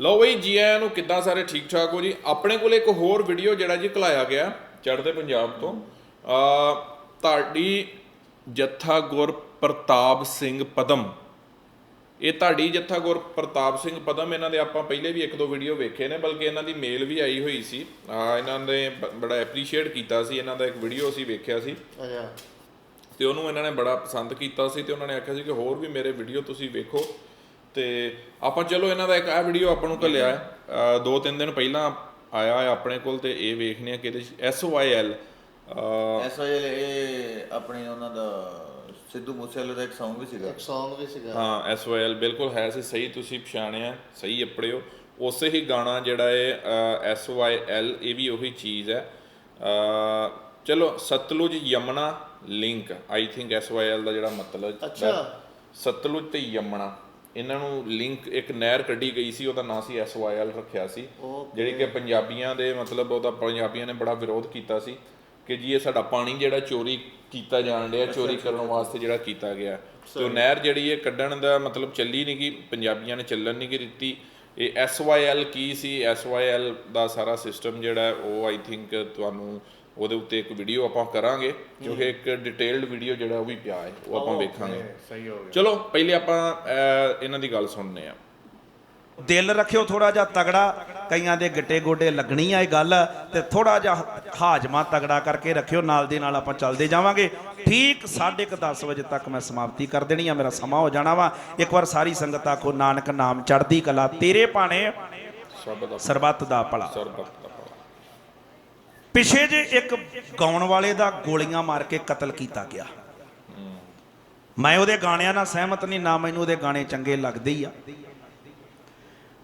ਲਓ ਬਈ ਜੀ ਆਇਆਂ ਨੂੰ ਕਿੱਦਾਂ ਸਾਰੇ ਠੀਕ ਠਾਕ ਹੋ ਜੀ? ਆਪਣੇ ਕੋਲ ਇੱਕ ਹੋਰ ਵੀਡੀਓ ਜਿਹੜਾ ਜੀ ਘਲਾਇਆ ਗਿਆ ਚੜ੍ਹਦੇ ਪੰਜਾਬ ਤੋਂ। ਆ ਤੁਹਾਡੀ ਜੱਥਾ ਗੁਰ ਪ੍ਰਤਾਪ ਸਿੰਘ ਪਦਮ। ਇਹ ਤੁਹਾਡੀ ਜੱਥਾ ਗੁਰ ਪ੍ਰਤਾਪ ਸਿੰਘ ਪਦਮ ਇਹਨਾਂ ਦੇ ਆਪਾਂ ਪਹਿਲੇ ਵੀ ਇੱਕ ਦੋ ਵੀਡੀਓ ਵੇਖੇ ਨੇ ਬਲਕਿ ਇਹਨਾਂ ਦੀ ਮੇਲ ਵੀ ਆਈ ਹੋਈ ਸੀ। ਆ ਇਹਨਾਂ ਨੇ ਬੜਾ ਐਪਰੀਸ਼ੀਏਟ ਕੀਤਾ ਸੀ ਇਹਨਾਂ ਦਾ ਇੱਕ ਵੀਡੀਓ ਅਸੀਂ ਵੇਖਿਆ ਸੀ। ਅੱਛਾ। ਤੇ ਉਹਨੂੰ ਇਹਨਾਂ ਨੇ ਬੜਾ ਪਸੰਦ ਕੀਤਾ ਸੀ ਤੇ ਉਹਨਾਂ ਨੇ ਆਖਿਆ ਸੀ ਕਿ ਹੋਰ ਵੀ ਮੇਰੇ ਵੀਡੀਓ ਤੁਸੀਂ ਵੇਖੋ। ਤੇ ਆਪਾਂ ਚਲੋ ਇਹਨਾਂ ਦਾ ਇੱਕ ਆ ਵੀਡੀਓ ਆਪਾਂ ਨੂੰ ਘੱਲਿਆ ਹੈ। ਦੋ ਤਿੰਨ ਦਿਨ ਪਹਿਲਾਂ ਆਇਆ ਹੈ ਆਪਣੇ ਕੋਲ ਤੇ ਇਹ ਵੇਖਨੇ ਆ ਕਿ ਇਹਦੇ S Y L S Y ਇਹ ਆਪਣੇ ਉਹਨਾਂ ਦਾ ਸਿੱਧੂ ਮੂਸੇਵਾਲੇ ਦਾ ਇੱਕ Song ਵੀ ਸੀਗਾ। ਇੱਕ Song ਵੀ ਸੀਗਾ। ਹਾਂ ਐਸ ਵਾਈ ਐਲ ਬਿਲਕੁਲ ਹੈ ਸੀ ਸਹੀ ਤੁਸੀਂ ਪਛਾਣਿਆ ਸਹੀ ਅਪੜਿਓ। ਉਸੇ ਹੀ ਗਾਣਾ ਜਿਹੜਾ ਹੈ ਐਸ ਵਾਈ ਐਲ ਇਹ ਵੀ ਉਹੀ ਚੀਜ਼ ਹੈ। ਚਲੋ Sutlej Yamuna link I think S Y L ਦਾ ਜਿਹੜਾ ਮਤਲਬ ਅੱਛਾ। ਸਤਲੁਜ ਤੇ ਯਮਨਾ। ਇਹਨਾਂ ਨੂੰ ਲਿੰਕ ਇੱਕ ਨਹਿਰ ਕੱਢੀ ਗਈ ਸੀ ਉਹਦਾ ਨਾਂ ਸੀ ਐਸ ਵਾਈ ਐਲ ਰੱਖਿਆ ਸੀ. ਜਿਹੜੀ ਕਿ ਪੰਜਾਬੀਆਂ ਦੇ ਮਤਲਬ ਉਹਦਾ ਪੰਜਾਬੀਆਂ ਨੇ ਬੜਾ ਵਿਰੋਧ ਕੀਤਾ ਸੀ ਕਿ ਜੀ ਇਹ ਸਾਡਾ ਪਾਣੀ ਜਿਹੜਾ ਚੋਰੀ ਕੀਤਾ ਜਾਣ ਡਿਆ ਚੋਰੀ ਕਰਨ ਵਾਸਤੇ ਜਿਹੜਾ ਕੀਤਾ ਗਿਆ। ਤੇ ਉਹ ਨਹਿਰ ਜਿਹੜੀ ਇਹ ਕੱਢਣ ਦਾ ਮਤਲਬ ਚੱਲੀ ਨਹੀਂ ਗਈ ਪੰਜਾਬੀਆਂ ਨੇ ਚੱਲਣ ਨਹੀਂ ਗੀ ਦਿੱਤੀ। ਇਹ ਐਲ ਕੀ ਸੀ? ਐਲ ਦਾ ਸਾਰਾ ਸਿਸਟਮ ਜਿਹੜਾ ਉਹ ਆਈ ਥਿੰਕ ਤੁਹਾਨੂੰ ਉਹਦੇ ਉੱਤੇ ਇੱਕ ਵੀਡੀਓ ਆਪਾਂ ਕਰਾਂਗੇ ਕਿਉਂਕਿ ਇੱਕ ਡਿਟੇਲਡ ਵੀਡੀਓ ਜਿਹੜਾ ਉਹ ਵੀ ਪਿਆ ਹੈ ਉਹ ਆਪਾਂ ਵੇਖਾਂਗੇ। ਸਹੀ ਹੋ ਗਿਆ। ਚਲੋ ਪਹਿਲੇ ਆਪਾਂ ਇਹਨਾਂ ਦੀ ਗੱਲ ਸੁਣਨੇ ਆ। ਦਿਲ ਰੱਖਿਓ ਥੋੜਾ ਜਿਹਾ ਤਗੜਾ ਕਈਆਂ ਦੇ ਗਿੱਟੇ ਗੋਡੇ ਲੱਗਣੀ ਆ ਇਹ ਗੱਲ ਤੇ ਥੋੜਾ ਜਿਹਾ ਹਾਜਮਾ ਤਗੜਾ ਕਰਕੇ ਰੱਖਿਓ ਨਾਲ ਦੇ ਨਾਲ ਆਪਾਂ ਚੱਲਦੇ ਜਾਵਾਂਗੇ। ਠੀਕ 10:30 ਵਜੇ ਤੱਕ ਮੈਂ ਸਮਾਪਤੀ ਕਰ ਦੇਣੀ ਆ ਮੇਰਾ ਸਮਾਂ ਹੋ ਜਾਣਾ ਵਾ। ਇੱਕ ਵਾਰ ਸਾਰੀ ਸੰਗਤ ਆਖੋ ਨਾਨਕ ਨਾਮ ਚੜ੍ਹਦੀ ਕਲਾ ਤੇਰੇ ਦਾ ਸਰਬੱਤ ਦਾ ਭਲਾ। ਸਰਬਤ। ਪਿਛੇ ਜੇ ਇੱਕ ਗਾਉਣ ਵਾਲੇ ਦਾ ਗੋਲੀਆਂ ਮਾਰ ਕੇ ਕਤਲ ਕੀਤਾ ਗਿਆ। ਮੈਂ ਉਹਦੇ ਗਾਣਿਆਂ ਨਾਲ ਸਹਿਮਤ ਨਹੀਂ, ਨਾ ਮੈਨੂੰ ਉਹਦੇ ਗਾਣੇ ਚੰਗੇ ਲੱਗਦੇ ਹੀ ਆ।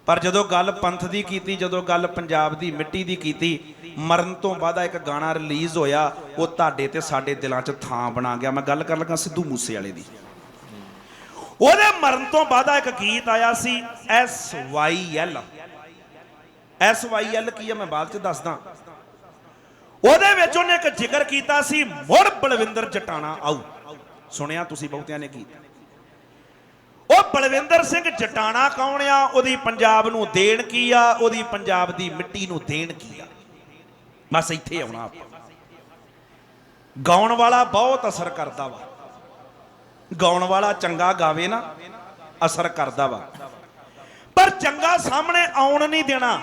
ਪਰ ਜਦੋਂ ਗੱਲ ਪੰਥ ਦੀ ਕੀਤੀ, ਜਦੋਂ ਗੱਲ ਪੰਜਾਬ ਦੀ, ਮਿੱਟੀ ਦੀ ਕੀਤੀ, ਮਰਨ ਤੋਂ ਬਾਅਦ ਇੱਕ ਗਾਣਾ ਰਿਲੀਜ਼ ਹੋਇਆ, ਉਹ ਤੁਹਾਡੇ ਤੇ ਸਾਡੇ ਦਿਲਾਂ 'ਚ ਥਾਂ ਬਣਾ ਗਿਆ। ਮੈਂ ਗੱਲ ਕਰਨ ਲੱਗਾ ਸਿੱਧੂ ਮੂਸੇ ਵਾਲੇ ਦੀ। ਉਹਦੇ ਮਰਨ ਤੋਂ ਬਾਅਦ ਇੱਕ ਗੀਤ ਆਇਆ ਸੀ S Y L S Y L ਕੀ ਆ? ਮੈਂ ਬਾਅਦ 'ਚ ਦੱਸਦਾ। ਉਹਦੇ ਵਿੱਚ ਉਹਨੇ ਇੱਕ ਜ਼ਿਕਰ ਕੀਤਾ ਸੀ, ਮੁੜ ਬਲਵਿੰਦਰ ਜਟਾਣਾ ਆਊ। ਸੁਣਿਆ ਤੁਸੀਂ ਬਹੁਤਿਆਂ ਨੇ ਕੀ ਉਹ ਬਲਵਿੰਦਰ ਸਿੰਘ ਜਟਾਣਾ ਕੌਣ ਆ? ਉਹਦੀ ਪੰਜਾਬ ਨੂੰ ਦੇਣ ਕੀ ਆ? ਉਹਦੀ ਪੰਜਾਬ ਦੀ ਮਿੱਟੀ ਨੂੰ ਦੇਣ ਕੀ ਆ? ਬਸ ਇੱਥੇ ਆਉਣਾ ਆਪਾਂ। ਗਾਉਣ ਵਾਲਾ ਬਹੁਤ ਅਸਰ ਕਰਦਾ ਵਾ। ਗਾਉਣ ਵਾਲਾ ਚੰਗਾ ਗਾਵੇ ਨਾ, ਅਸਰ ਕਰਦਾ ਵਾ। ਪਰ ਚੰਗਾ ਸਾਹਮਣੇ ਆਉਣ ਨਹੀਂ ਦੇਣਾ।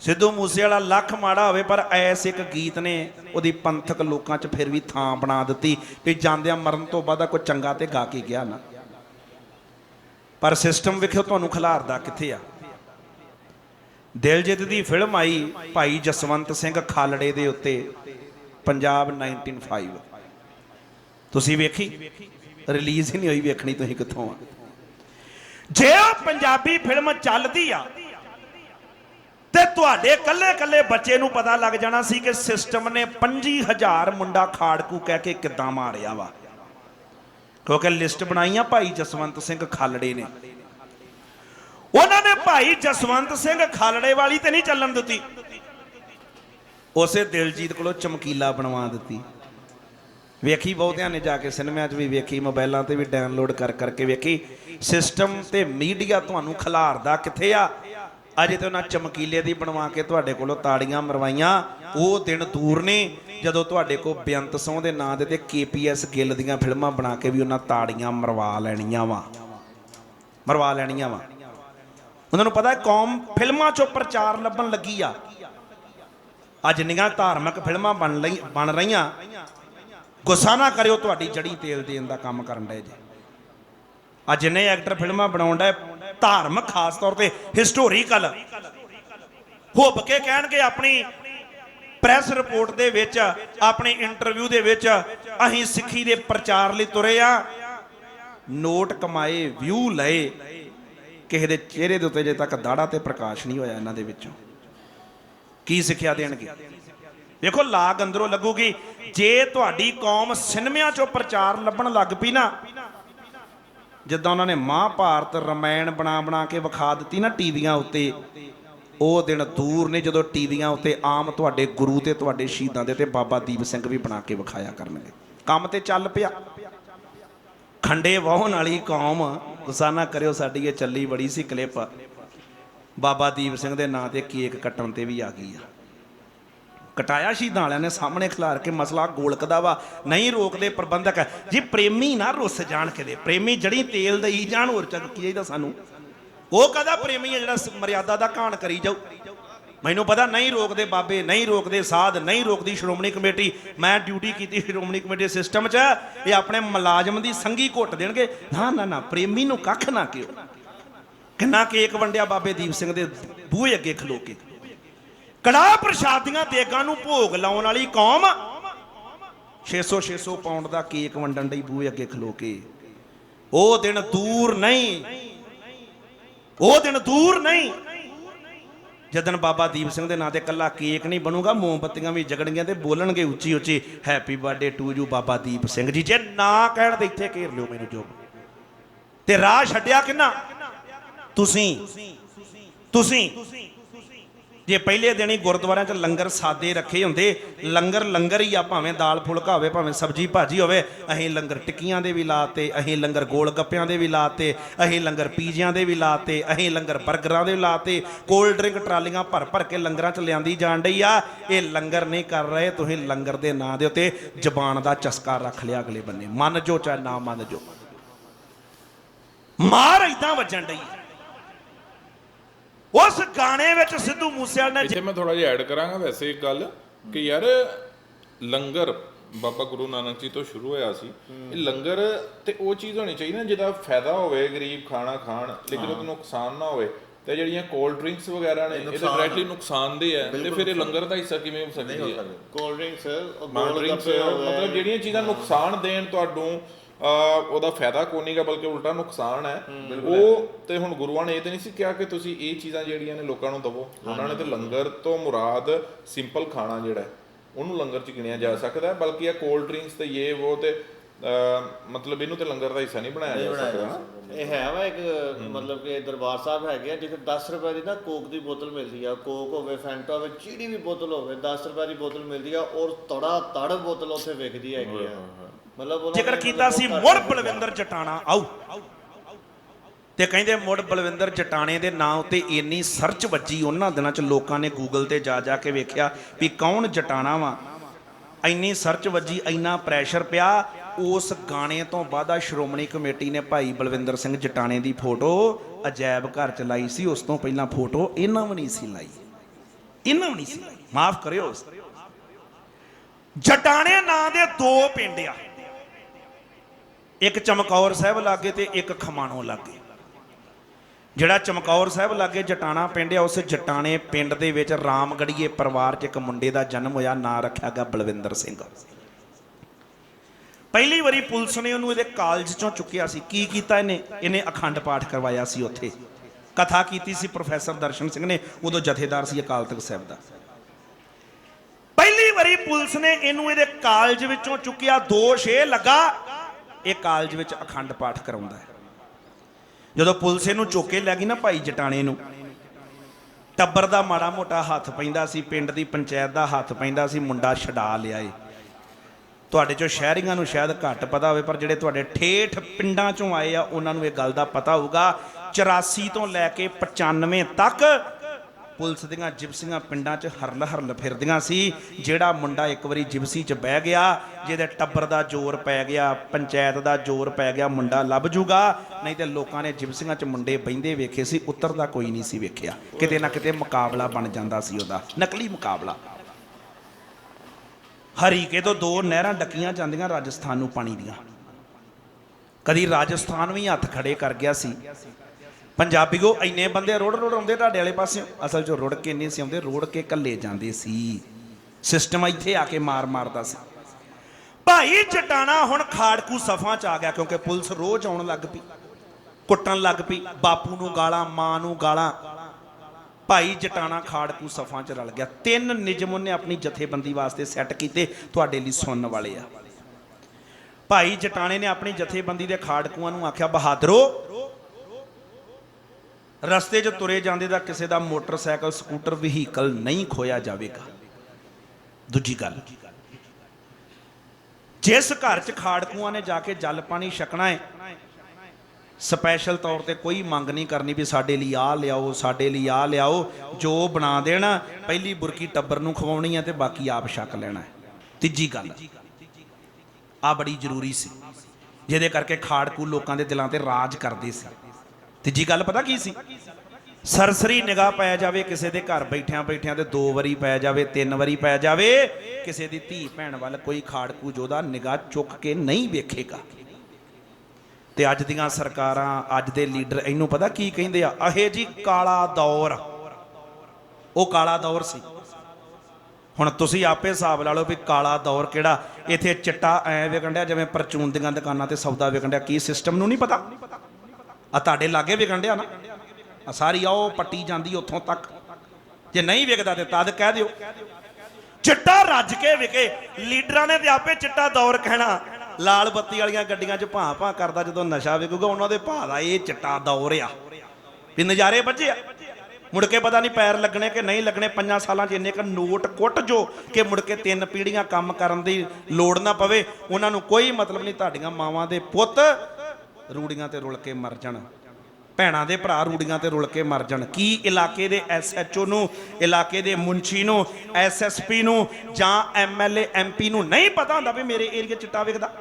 ਸਿੱਧੂ ਮੂਸੇਵਾਲਾ ਲੱਖ ਮਾੜਾ ਹੋਵੇ, ਪਰ ਐਸ ਇੱਕ ਗੀਤ ਨੇ, ਉਹਦੀ ਪੰਥਕ ਲੋਕਾਂ 'ਚ ਫਿਰ ਵੀ ਥਾਂ ਬਣਾ ਦਿੱਤੀ ਵੀ ਜਾਂਦਿਆਂ ਮਰਨ ਤੋਂ ਬਾਅਦ ਕੋਈ ਚੰਗਾ ਤੇ ਗਾ ਕੇ ਗਿਆ ਨਾ। ਪਰ ਸਿਸਟਮ ਵੇਖਿਓ ਤੁਹਾਨੂੰ ਖਿਲਾਰਦਾ ਕਿੱਥੇ ਆ? ਦਿਲਜੀਤ ਦੀ ਫਿਲਮ ਆਈ ਭਾਈ ਜਸਵੰਤ ਸਿੰਘ ਖਾਲੜੇ ਦੇ ਉੱਤੇ, ਪੰਜਾਬ 195 ਤੁਸੀਂ ਵੇਖੀ? ਰਿਲੀਜ਼ ਹੀ ਨਹੀਂ ਹੋਈ, ਵੇਖਣੀ ਤੁਸੀਂ ਕਿੱਥੋਂ ਆ। ਜੇ ਉਹ ਪੰਜਾਬੀ ਫਿਲਮ ਚੱਲਦੀ ਆ ਤੁਹਾਡੇ ਕੱਲੇ ਕੱਲੇ ਬੱਚੇ ਨੂੰ ਪਤਾ ਲੱਗ ਜਾਣਾ ਸੀ ਕਿ ਸਿਸਟਮ ਨੇ 25000 ਮੁੰਡਾ ਖਾੜਕੂ ਕਹਿ ਕੇ ਕਿੱਦਾਂ ਮਾਰਿਆ ਵਾ। ਕਿਉਂਕਿ ਲਿਸਟ ਬਣਾਈ ਆ ਭਾਈ ਜਸਵੰਤ ਸਿੰਘ ਖਾਲੜੇ ਨੇ। ਉਹਨਾਂ ਨੇ ਭਾਈ ਜਸਵੰਤ ਸਿੰਘ ਖਾਲੜੇ ਵਾਲੀ ਤੇ ਨਹੀਂ ਚੱਲਣ ਦਿੱਤੀ। ਉਸੇ ਦਿਲਜੀਤ ਕੋਲੋਂ ਚਮਕੀਲਾ ਬਣਵਾ ਦਿੱਤੀ। ਵੇਖੀ ਬਹੁਤਿਆਂ ਨੇ ਜਾ ਕੇ ਸਿਨੇਮਿਆਂ 'ਚ ਵੀ ਵੇਖੀ ਮੋਬਾਈਲਾਂ ਤੇ ਵੀ ਡਾਊਨਲੋਡ ਕਰ ਕਰਕੇ ਵੇਖੀ। ਸਿਸਟਮ ਤੇ ਮੀਡੀਆ ਤੁਹਾਨੂੰ ਖਿਲਾਰਦਾ ਕਿੱਥੇ ਆ? ਅਜੇ ਤੇ ਉਹਨਾਂ ਚਮਕੀਲੇ ਦੀ ਬਣਵਾ ਕੇ ਤੁਹਾਡੇ ਕੋਲੋਂ ਤਾੜੀਆਂ ਮਰਵਾਈਆਂ। ਉਹ ਦਿਨ ਦੂਰ ਨੇ, ਜਦੋਂ ਤੁਹਾਡੇ ਕੋਲ ਬੇਅੰਤ ਸੋਹ ਦੇ ਨਾਂ ਦੇ ਤੇ ਕੇਪੀਐਸ ਗਿੱਲ ਦੀਆਂ ਫਿਲਮਾਂ ਬਣਾ ਕੇ ਵੀ ਉਹਨਾਂ ਤਾੜੀਆਂ ਮਰਵਾ ਲੈਣੀਆਂ ਵਾ। ਮਰਵਾ ਲੈਣੀਆਂ ਵਾ। ਉਹਨਾਂ ਨੂੰ ਪਤਾ ਹੈ ਕੌਮ ਫਿਲਮਾਂ 'ਚੋਂ ਪ੍ਰਚਾਰ ਲੱਭਣ ਲੱਗੀ ਆ। ਅੱਜ ਨਿਗਾਹ ਧਾਰਮਿਕ ਫਿਲਮਾਂ ਬਣ ਲਈ, ਬਣ ਰਹੀਆਂ। ਗੁੱਸਾ ਨਾ ਕਰਿਓ, ਤੁਹਾਡੀ ਜੜੀ ਤੇਲ ਦੇਣ ਦਾ ਕੰਮ ਕਰਨ ਡਏ ਜੇ। ਅੱਜ ਨੇ ਐਕਟਰ ਫਿਲਮਾਂ ਬਣਾਉਣ ਡਏ ਧਾਰਮਿਕ, ਖਾਸ ਤੌਰ ਤੇ ਹਿਸਟੋਰੀਕਲ। ਹੁੱਬ ਕੇ ਕਹਿਣਗੇ ਆਪਣੀ ਪ੍ਰੈਸ ਰਿਪੋਰਟ ਦੇ ਵਿੱਚ, ਆਪਣੇ ਇੰਟਰਵਿਊ ਦੇ ਵਿੱਚ, ਅਸੀਂ ਸਿੱਖੀ ਦੇ ਪ੍ਰਚਾਰ ਲਈ ਤੁਰੇ ਆ। ਨੋਟ ਕਮਾਏ, ਵਿਊ ਲਏ। ਕਿਸੇ ਦੇ ਚਿਹਰੇ ਦੇ ਉੱਤੇ ਜੇ ਤੱਕ ਦਾੜਾ ਤੇ ਪ੍ਰਕਾਸ਼ ਨਹੀਂ ਹੋਇਆ ਇਹਨਾਂ ਦੇ ਵਿੱਚੋਂ। ਕੀ ਸਿੱਖਿਆ ਦੇਣਗੇ? ਦੇਖੋ, ਲਾਗ ਅੰਦਰੋਂ ਲੱਗੂਗੀ। ਜੇ ਤੁਹਾਡੀ ਕੌਮ ਸਿਨਮਿਆਂ 'ਚੋਂ ਪ੍ਰਚਾਰ ਲੱਭਣ ਲੱਗ ਪਈ ਨਾ ਜਿੱਦਾਂ ਉਹਨਾਂ ਨੇ ਮਹਾਭਾਰਤ ਰਮਾਇਣ ਬਣਾ ਬਣਾ ਕੇ ਵਿਖਾ ਦਿੱਤੀ ਨਾ ਟੀਵੀਆਂ ਉੱਤੇ, ਉਹ ਦਿਨ ਦੂਰ ਨੇ ਜਦੋਂ ਟੀਵੀਆਂ ਉੱਤੇ ਆਮ ਤੁਹਾਡੇ ਗੁਰੂ ਤੇ ਤੁਹਾਡੇ ਸ਼ਹੀਦਾਂ ਦੇ ਤੇ ਬਾਬਾ ਦੀਪ ਸਿੰਘ ਵੀ ਬਣਾ ਕੇ ਵਿਖਾਇਆ ਕਰਨਗੇ। ਕੰਮ ਤੇ ਚੱਲ ਪਿਆ। ਖੰਡੇ ਵਾਹਣ ਵਾਲੀ ਕੌਮ ਗੁੱਸਾ ਨਾ ਕਰਿਓ ਸਾਡੀ, ਇਹ ਚੱਲੀ ਬੜੀ ਸੀ ਕਲਿੱਪ। ਬਾਬਾ ਦੀਪ ਸਿੰਘ ਦੇ ਨਾਂ ਤੇ ਕੇਕ ਕੱਟਣ ਤੇ ਵੀ ਆ ਗਈ ਆ। ਕਟਾਇਆ ਸ਼ਹੀਦਾਂ ਵਾਲਿਆਂ ਨੇ ਸਾਹਮਣੇ ਖਿਲਾਰ ਕੇ ਮਸਲਾ ਗੋਲਕਦਾ ਵਾ। ਨਹੀਂ ਰੋਕਦੇ ਪ੍ਰਬੰਧਕ। ਜੀ ਪ੍ਰੇਮੀ ਨਾ ਰੁੱਸ ਜਾਣ ਕਿਤੇ, ਪ੍ਰੇਮੀ ਜੜੀ ਤੇਲ ਦੇਈ ਜਾਣ, ਹੋਰ ਚੱਕੀ ਕੀ ਚਾਹੀਦਾ ਸਾਨੂੰ? ਉਹ ਕਦਾ ਪ੍ਰੇਮੀ ਹੈ ਜਿਹੜਾ ਮਰਿਆਦਾ ਦਾ ਘਾਣ ਕਰੀ ਜਾਊ? ਮੈਨੂੰ ਪਤਾ ਨਹੀਂ ਰੋਕਦੇ ਬਾਬੇ, ਨਹੀਂ ਰੋਕਦੇ ਸਾਧ, ਨਹੀਂ ਰੋਕਦੀ ਸ਼੍ਰੋਮਣੀ ਕਮੇਟੀ। ਮੈਂ ਡਿਊਟੀ ਕੀਤੀ ਸ਼੍ਰੋਮਣੀ ਕਮੇਟੀ ਸਿਸਟਮ 'ਚ। ਇਹ ਆਪਣੇ ਮੁਲਾਜ਼ਮ ਦੀ ਸੰਗੀ ਘੁੱਟ ਦੇਣਗੇ। ਨਾ ਨਾ ਨਾ, ਪ੍ਰੇਮੀ ਨੂੰ ਕੱਖ ਨਾ ਕਿਉ ਕਿੰਨਾ ਕੇਕ ਵੰਡਿਆ ਬਾਬੇ ਦੀਪ ਸਿੰਘ ਦੇ ਬੂਹੇ ਅੱਗੇ ਖਲੋ ਕੇ। ਕੜਾਹ ਪ੍ਰਸ਼ਾਦੀਆਂ ਦੇਗਾਂ ਨੂੰ ਭੋਗ ਲਾਉਣ ਵਾਲੀ ਕੌਮ। 600 600 ਪਾਉਂਡ ਦਾ ਕੇਕ ਵੰਡਣ ਲਈ ਬੂਹੇ ਅੱਗੇ ਖਲੋ ਕੇ। ਉਹ ਦਿਨ ਦੂਰ ਨਹੀਂ। ਉਹ ਦਿਨ ਦੂਰ ਨਹੀਂ। ਜਦਨ ਬਾਬਾ ਦੀਪ ਸਿੰਘ ਦੇ ਨਾਂ ਤੇ ਕੱਲਾ ਕੇਕ ਨਹੀਂ ਬਣੂਗਾ, ਮੋਮਬੱਤੀਆਂ ਵੀ ਜਗਣਗੀਆਂ ਤੇ ਬੋਲਣਗੇ ਉੱਚੀ ਉੱਚੀ happy birthday to you Baba Deep Singh ji. ਜੇ ਨਾ ਕਹਿਣ ਤੇ ਇੱਥੇ ਘੇਰ ਲਿਓ ਮੈਨੂੰ ਜੋ। ਤੇ ਰਾਹ ਛੱਡਿਆ ਕਿੰਨਾ? ਤੁਸੀਂ। ਤੁਸੀਂ। ਜੇ ਪਹਿਲੇ ਦਿਨ ਹੀ ਗੁਰਦੁਆਰਿਆਂ 'ਚ ਲੰਗਰ ਸਾਦੇ ਰੱਖੇ ਹੁੰਦੇ, ਲੰਗਰ ਲੰਗਰ ਹੀ ਆ ਭਾਵੇਂ ਦਾਲ ਫੁਲਕਾ ਹੋਵੇ, ਭਾਵੇਂ ਸਬਜੀ ਭਾਜੀ ਹੋਵੇ, ਅਸੀਂ ਲੰਗਰ ਟਿੱਕੀਆਂ ਦੇ ਵੀ ਲਾਤੇ ਅਸੀਂ ਲੰਗਰ ਗੋਲ ਗੱਪਿਆਂ ਦੇ ਵੀ ਲਾਤੇ ਅਸੀਂ ਲੰਗਰ ਪੀਜ਼ਿਆਂ ਦੇ ਵੀ ਲਾਤੇ ਅਸੀਂ ਲੰਗਰ 버ਗਰਾਂ ਦੇ ਵੀ ਲਾਤੇ ਕੋਲਡ ਡਰਿੰਕ ਟਰਾਲੀਆਂ ਭਰ ਭਰ ਕੇ ਲੰਗਰਾਂ 'ਚ ਲਿਆਂਦੀ ਜਾਣ ਡਈ ਆ। ਇਹ ਲੰਗਰ ਨਹੀਂ ਕਰ ਰਹੇ, ਤੁਸੀਂ ਲੰਗਰ ਦੇ ਨਾਂ ਦੇ ਉੱਤੇ ਜ਼ਬਾਨ ਦਾ ਚਸਕਾ ਰੱਖ ਲਿਆ ਅਗਲੇ ਬੰਨੇ। ਮੰਨ ਜੋ ਚਾਹੇ ਨਾ ਮੰਨ ਜੋ। ਮਾਰ ਇਦਾਂ ਵੱਜਣ ਡਈ ਉਸ ਗਾਣੇ ਵਿੱਚ ਸਿੱਧੂ ਮੂਸੇਵਾਲੇ ਨੇ ਇੱਥੇ ਮੈਂ ਥੋੜਾ ਜਿਹਾ ਐਡ ਕਰਾਂਗਾ ਵੈਸੇ ਇੱਕ ਗੱਲ ਕਿ ਯਾਰ ਲੰਗਰ ਬਾਬਾ ਗੁਰੂ ਨਾਨਕ ਜੀ ਤੋਂ ਸ਼ੁਰੂ ਹੋਇਆ ਸੀ। ਇਹ ਲੰਗਰ ਤੇ ਉਹ ਚੀਜ਼ ਹੋਣੀ ਚਾਹੀਦੀ ਨਾ ਜਿਹਦਾ ਫਾਇਦਾ ਹੋਵੇ ਗਰੀਬ ਖਾਣਾ ਖਾਣ ਲੇਕਿਨ ਉਹਦਾ ਨੁਕਸਾਨ ਨਾ ਹੋਵੇ। ਤੇ ਜਿਹੜੀਆਂ ਕੋਲਡ ਡਰਿੰਕਸ ਵਗੈਰਾ ਨੇ ਇਹ ਤਾਂ ਡਾਇਰੈਕਟਲੀ ਨੁਕਸਾਨਦੇ ਆ। ਤੇ ਫਿਰ ਇਹ ਲੰਗਰ ਦਾ ਹਿੱਸਾ ਕਿਵੇਂ ਹੋ ਸਕਦੀ ਹੈ ਕੋਲਡ ਡਰਿੰਕਸ ਮਤਲਬ ਜਿਹੜੀਆਂ ਚੀਜ਼ਾਂ ਨੁਕਸਾਨ ਦੇਣ ਤੁਹਾਨੂੰ ਉਹਦਾ ਫਾਇਦਾ ਕੋਈ ਨਹੀਂਗਾ ਬਲਕਿ ਉਲਟਾ ਨੁਕਸਾਨ ਹੈ। ਉਹ ਤੇ ਹੁਣ ਗੁਰੂਆਂ ਨੇ ਇਹ ਤੇ ਨਹੀਂ ਸੀ ਕਿਹਾ ਕਿ ਤੁਸੀਂ ਇਹ ਚੀਜ਼ਾਂ ਜਿਹੜੀਆਂ ਨੇ ਲੋਕਾਂ ਨੂੰ ਦਵੋ। ਉਹਨਾਂ ਨੇ ਤੇ ਲੰਗਰ ਤੋਂ ਮੁਰਾਦ ਸਿੰਪਲ ਖਾਣਾ ਜਿਹੜਾ ਉਹਨੂੰ ਲੰਗਰ ਚ ਗਿਣਿਆ ਜਾ ਸਕਦਾ ਬਲਕਿ ਇਹ ਕੋਲਡ ਡਰਿੰਕਸ ਤੇ ਇਹ ਉਹ ਤੇ ਮਤਲਬ ਇਹਨੂੰ ਤੇ ਲੰਗਰ ਦਾ ਹਿੱਸਾ ਨਹੀਂ ਬਣਾਇਆ ਜਾ ਸਕਦਾ। ਇਹ ਹੈ ਵਾ ਇੱਕ ਮਤਲਬ ਕਿ ਦਰਬਾਰ ਸਾਹਿਬ ਹੈਗੇ ਆ ਜਿੱਥੇ 10 ਰੁਪਏ ਦੀ ਨਾ ਕੋਕ ਦੀ ਬੋਤਲ ਮਿਲਦੀ ਆ। ਕੋਕ ਹੋਵੇ ਫੈਂਟਾ ਹੋਵੇ ਜਿਹੜੀ ਵੀ ਬੋਤਲ ਹੋਵੇ 10 ਰੁਪਏ ਦੀ ਬੋਤਲ ਮਿਲਦੀ ਆ ਔਰ ਤੜਾ ਤੜ ਬੋਤਲ ਉੱਥੇ ਵਿਕਦੀ ਹੈਗੀ ਆ। ਜ਼ਿਕਰ ਕੀਤਾ ਸੀ ਮੁੜ ਬਲਵਿੰਦਰ ਜਟਾਣਾ ਆਓ। ਤੇ ਕਹਿੰਦੇ ਮੁੜ ਬਲਵਿੰਦਰ ਜਟਾਣੇ ਦੇ ਨਾਂ ਉੱਤੇ ਇੰਨੀ ਸਰਚ ਵੱਜੀ ਉਹਨਾਂ ਦਿਨਾਂ 'ਚ ਲੋਕਾਂ ਨੇ ਗੂਗਲ ਤੇ ਜਾ ਜਾ ਕੇ ਵੇਖਿਆ ਵੀ ਕੌਣ ਜਟਾਣਾ ਵਾ। ਇੰਨੀ ਸਰਚ ਵੱਜੀ ਇੰਨਾ ਪ੍ਰੈਸ਼ਰ ਪਿਆ ਉਸ ਗਾਣੇ ਤੋਂ ਬਾਅਦ ਸ਼੍ਰੋਮਣੀ ਕਮੇਟੀ ਨੇ ਭਾਈ ਬਲਵਿੰਦਰ ਸਿੰਘ ਜਟਾਣੇ ਦੀ ਫੋਟੋ ਅਜੈਬ ਘਰ ਚ ਲਾਈ ਸੀ ਉਸ ਤੋਂ ਪਹਿਲਾਂ ਫੋਟੋ ਇਹਨਾਂ ਵੀ ਨਹੀਂ ਸੀ ਲਾਈ। ਇਹਨਾਂ ਵੀ ਨਹੀਂ ਸੀ ਮਾਫ ਕਰਿਓ ਜਟਾਣੇ ਨਾਂ ਦੇ ਦੋ ਪਿੰਡ ਆ। ਇੱਕ ਚਮਕੌਰ ਸਾਹਿਬ ਲਾਗੇ ਤੇ ਇੱਕ ਖਮਾਣੋ ਲਾਗੇ। ਜਿਹੜਾ ਚਮਕੌਰ ਸਾਹਿਬ ਲਾਗੇ ਜਟਾਣਾ ਪਿੰਡ ਆ, ਉਸ ਜਟਾਣੇ ਪਿੰਡ ਦੇ ਵਿੱਚ ਰਾਮਗੜੀਏ ਪਰਿਵਾਰ 'ਚ ਇੱਕ ਮੁੰਡੇ ਦਾ ਜਨਮ ਹੋਇਆ, ਨਾਂ ਰੱਖਿਆ ਗਿਆ ਬਲਵਿੰਦਰ ਸਿੰਘ। ਪਹਿਲੀ ਵਾਰੀ ਪੁਲਿਸ ਨੇ ਉਹਨੂੰ ਇਹਦੇ ਕਾਲਜ ਚੋਂ ਚੁੱਕਿਆ ਸੀ। ਕੀ ਕੀਤਾ ਇਹਨੇ? ਇਹਨੇ ਅਖੰਡ ਪਾਠ ਕਰਵਾਇਆ ਸੀ ਉੱਥੇ। ਕਥਾ ਕੀਤੀ ਸੀ ਪ੍ਰੋਫੈਸਰ ਦਰਸ਼ਨ ਸਿੰਘ ਨੇ, ਉਦੋਂ ਜਥੇਦਾਰ ਸੀ ਅਕਾਲ ਤਖਤ ਸਾਹਿਬ ਦਾ। ਪਹਿਲੀ ਵਾਰੀ ਪੁਲਿਸ ਨੇ ਇਹਨੂੰ ਇਹਦੇ ਕਾਲਜ ਵਿੱਚੋਂ ਚੁੱਕਿਆ। ਦੋਸ਼ ਇਹ ਲੱਗਾ ਇਹ ਕਾਲਜ ਵਿੱਚ ਅਖੰਡ ਪਾਠ ਕਰਾਉਂਦਾ ਹੈ। ਜਦੋਂ ਪੁਲਿਸ ਇਹਨੂੰ ਚੁੱਕ ਕੇ ਲੈ ਗਈ ਨਾ ਭਾਈ ਜਟਾਣੇ ਨੂੰ, ਟੱਬਰ ਦਾ ਮਾੜਾ ਮੋਟਾ ਹੱਥ ਪੈਂਦਾ ਸੀ, ਪਿੰਡ ਦੀ ਪੰਚਾਇਤ ਦਾ ਹੱਥ ਪੈਂਦਾ ਸੀ, ਮੁੰਡਾ ਛਡਾ ਲਿਆ ਏ। ਤੁਹਾਡੇ ਚੋਂ ਸ਼ਹਿਰੀਆਂ ਨੂੰ ਸ਼ਾਇਦ ਘੱਟ ਪਤਾ ਹੋਵੇ, ਪਰ ਜਿਹੜੇ ਤੁਹਾਡੇ ਠੇਠ ਪਿੰਡਾਂ ਚੋਂ ਆਏ ਆ, ਉਹਨਾਂ ਨੂੰ ਇਹ ਗੱਲ ਦਾ ਪਤਾ ਹੋਊਗਾ 84 ਤੋਂ ਲੈ ਕੇ 95 ਤੱਕ ਪੁਲਿਸ ਦੀਆਂ ਜਿਪਸੀਆਂ ਪਿੰਡਾਂ 'ਚ ਹਰਲ ਹਰਲ ਫਿਰਦੀਆਂ ਸੀ, ਜਿਹੜਾ ਮੁੰਡਾ ਇੱਕ ਵਾਰੀ ਜਿਪਸੀ 'ਚ ਬਹਿ ਗਿਆ, ਜਿਹਦੇ ਟੱਬਰ ਦਾ ਜ਼ੋਰ ਪੈ ਗਿਆ, ਪੰਚਾਇਤ ਦਾ ਜ਼ੋਰ ਪੈ ਗਿਆ, ਮੁੰਡਾ ਲੱਭ ਜੂਗਾ। ਨਹੀਂ ਤੇ ਲੋਕਾਂ ਨੇ ਜਿਪਸੀਆਂ 'ਚ ਮੁੰਡੇ ਬਹਿੰਦੇ ਵੇਖੇ ਸੀ, ਉੱਤਰਦਾ ਕੋਈ ਨਹੀਂ ਸੀ ਵੇਖਿਆ। ਕਿਤੇ ਨਾ ਕਿਤੇ ਮੁਕਾਬਲਾ ਬਣ ਜਾਂਦਾ ਸੀ ਉਹਦਾ, ਨਕਲੀ ਮੁਕਾਬਲਾ। ਹਰੀਕੇ ਤੋਂ ਦੋ ਨਹਿਰਾਂ ਡੱਕੀਆਂ ਜਾਂਦੀਆਂ ਰਾਜਸਥਾਨ ਨੂੰ ਪਾਣੀ ਦੀਆਂ। ਕਦੀ ਰਾਜਸਥਾਨ ਵੀ ਹੱਥ ਖੜੇ ਕਰ ਗਿਆ ਸੀ। ਪੰਜਾਬੀਓ ਇੰਨੇ ਬੰਦੇ ਰੋੜ ਰੋੜ ਆਉਂਦੇ ਤੁਹਾਡੇ ਵਾਲੇ ਪਾਸੇ ਅਸਲ 'ਚ ਰੁੜ ਕੇ ਨਹੀਂ ਸੀ ਆਉਂਦੇ, ਰੋੜ ਕੇ ਕੱਲੇ ਜਾਂਦੇ ਸੀ। ਸਿਸਟਮ ਇੱਥੇ ਆ ਕੇ ਮਾਰ ਮਾਰਦਾ ਸੀ। ਭਾਈ ਜਟਾਣਾ ਹੁਣ ਖਾੜਕੂ ਸਫਾਂ 'ਚ ਆ ਗਿਆ ਕਿਉਂਕਿ ਪੁਲਿਸ ਰੋਜ਼ ਆਉਣ ਲੱਗ ਪਈ। ਕੁੱਟਣ ਲੱਗ ਪਈ, ਬਾਪੂ ਨੂੰ ਗਾਲਾਂ, ਮਾਂ ਨੂੰ ਗਾਲਾਂ। ਭਾਈ ਜਟਾਣਾ ਖਾੜਕੂ ਸਫਾਂ 'ਚ ਰਲ ਗਿਆ। ਤਿੰਨ ਨਿਯਮ ਉਹਨੇ ਆਪਣੀ ਜਥੇਬੰਦੀ ਵਾਸਤੇ ਸੈੱਟ ਕੀਤੇ, ਤੁਹਾਡੇ ਲਈ ਸੁਣਨ ਵਾਲੇ ਆ। ਭਾਈ ਜਟਾਣੇ ਨੇ ਆਪਣੀ ਜਥੇਬੰਦੀ ਦੇ ਖਾੜਕੂਆਂ ਨੂੰ ਆਖਿਆ, ਬਹਾਦਰੋ ਰਸਤੇ 'ਚ ਤੁਰੇ ਜਾਂਦੇ ਦਾ ਕਿਸੇ ਦਾ ਮੋਟਰਸਾਈਕਲ, ਸਕੂਟਰ, ਵਹੀਕਲ ਨਹੀਂ ਖੋਇਆ ਜਾਵੇਗਾ। ਦੂਜੀ ਗੱਲ, ਜਿਸ ਘਰ 'ਚ ਖਾੜਕੂਆਂ ਨੇ ਜਾ ਕੇ ਜਲ ਪਾਣੀ ਛਕਣਾ ਹੈ ਸਪੈਸ਼ਲ ਤੌਰ ਤੇ ਕੋਈ ਮੰਗ ਨਹੀਂ ਕਰਨੀ ਵੀ ਸਾਡੇ ਲਈ ਆ ਲਿਆਓ, ਸਾਡੇ ਲਈ ਆ ਲਿਆਓ, ਜੋ ਬਣਾ ਦੇਣਾ, ਪਹਿਲੀ ਬੁਰਕੀ ਟੱਬਰ ਨੂੰ ਖਵਾਉਣੀ ਹੈ ਤੇ ਬਾਕੀ ਆਪ ਛਕ ਲੈਣਾ ਹੈ ਤੀਜੀ ਗੱਲ ਆ ਬੜੀ ਜ਼ਰੂਰੀ ਸੀ, ਜਿਹਦੇ ਕਰਕੇ ਖਾੜਕੂ ਲੋਕਾਂ ਦੇ ਦਿਲਾਂ ਤੇ ਰਾਜ ਕਰਦੇ ਸੀ। ਤੀਜੀ ਗੱਲ ਪਤਾ ਕੀ ਸੀ? ਸਰਸਰੀ ਨਿਗਾਹ ਪੈ ਜਾਵੇ, ਕਿਸੇ ਦੇ ਘਰ ਬੈਠਿਆਂ ਬੈਠਿਆਂ ਤੇ ਦੋ ਵਾਰੀ ਪੈ ਜਾਵੇ, ਤਿੰਨ ਵਾਰੀ ਪੈ ਜਾਵੇ, ਕਿਸੇ ਦੀ ਧੀ ਭੈਣ ਵੱਲ ਕੋਈ ਖਾੜਕੂ ਜੋਦਾ ਨਿਗਾਹ ਚੁੱਕ ਕੇ ਨਹੀਂ ਵੇਖੇਗਾ। ਤੇ ਅੱਜ ਦੀਆਂ ਸਰਕਾਰਾਂ, ਅੱਜ ਦੇ ਲੀਡਰ ਇਹਨੂੰ ਪਤਾ ਕੀ ਕਹਿੰਦੇ ਆ? ਅਹੇ ਜੀ ਕਾਲਾ ਦੌਰ। ਉਹ ਕਾਲਾ ਦੌਰ ਸੀ। ਹੁਣ ਤੁਸੀਂ ਆਪੇ ਹਿਸਾਬ ਲਾ ਲਓ ਵੀ ਕਾਲਾ ਦੌਰ ਕਿਹੜਾ? ਇੱਥੇ ਚਿੱਟਾ ਐ ਵਿਕਣ ਡਿਆ, ਜਿਵੇਂ ਪਰਚੂਨ ਦੀਆਂ ਦੁਕਾਨਾਂ ਤੇ ਸੌਦਾ ਵਿਕਣ ਡਿਆ। ਕੀ ਸਿਸਟਮ ਨੂੰ ਨਹੀਂ ਪਤਾ? ਆ ਤੁਹਾਡੇ ਲਾਗੇ ਵਿਕਣ ਡਿਆ ਨਾ। ਆ ਸਾਰੀ ਆਓ, ਪੱਟੀ ਜਾਂਦੀ ਉੱਥੋਂ ਤੱਕ। ਜੇ ਨਹੀਂ ਵਿਕਦਾ ਤੇ ਤਦ ਕਹਿ ਦਿਓ। ਚਿੱਟਾ ਰੱਜ ਕੇ ਵਿਕੇ। ਲੀਡਰਾਂ ਨੇ ਤੇ ਆਪੇ ਚਿੱਟਾ ਦੌਰ ਕਹਿਣਾ। ਲਾਲ ਬੱਤੀ ਵਾਲੀਆਂ ਗੱਡੀਆਂ 'ਚ ਭਾਂ ਭਾਂ ਕਰਦਾ ਜਦੋਂ ਨਸ਼ਾ ਵਿਕੂਗਾ, ਉਹਨਾਂ ਦੇ ਭਾਅ ਦਾ ਇਹ ਚਿੱਟਾ ਦੌਰ ਆ। ਵੀ ਨਜ਼ਾਰੇ ਵੱਜੇ ਆ। ਮੁੜ ਕੇ ਪਤਾ ਨਹੀਂ ਪੈਰ ਲੱਗਣੇ ਕਿ ਨਹੀਂ ਲੱਗਣੇ, ਪੰਜਾਂ ਸਾਲਾਂ 'ਚ ਇੰਨੇ ਕ ਨੋਟ ਕੁੱਟ ਜੋ ਕਿ ਮੁੜ ਕੇ ਤਿੰਨ ਪੀੜੀਆਂ ਕੰਮ ਕਰਨ ਦੀ ਲੋੜ ਨਾ ਪਵੇ। ਉਹਨਾਂ ਨੂੰ ਕੋਈ ਮਤਲਬ ਨਹੀਂ, ਤੁਹਾਡੀਆਂ ਮਾਵਾਂ ਦੇ ਪੁੱਤ ਰੂੜੀਆਂ ਤੇ ਰੁਲ ਕੇ ਮਰ ਜਾਣ। ਭੈਣਾਂ ਦੇ ਭਰਾ ਰੂੜੀਆਂ ਤੇ ਰੁਲ ਕੇ ਮਰ ਜਾਣ। ਕੀ ਇਲਾਕੇ ਦੇ ਐਸਐਚਓ ਨੂੰ, ਇਲਾਕੇ ਦੇ ਮੁੰਸ਼ੀ ਨੂੰ ਐਸਐਸਪੀ ਨੂੰ ਜਾਂ ਐਮਐਲਏ ਐਮਪੀ ਨੂੰ ਨਹੀਂ ਪਤਾ ਹੁੰਦਾ ਵੀ ਮੇਰੇ ਏਰੀਆ ਚਿੱਟਾ ਵਿਕਦਾ?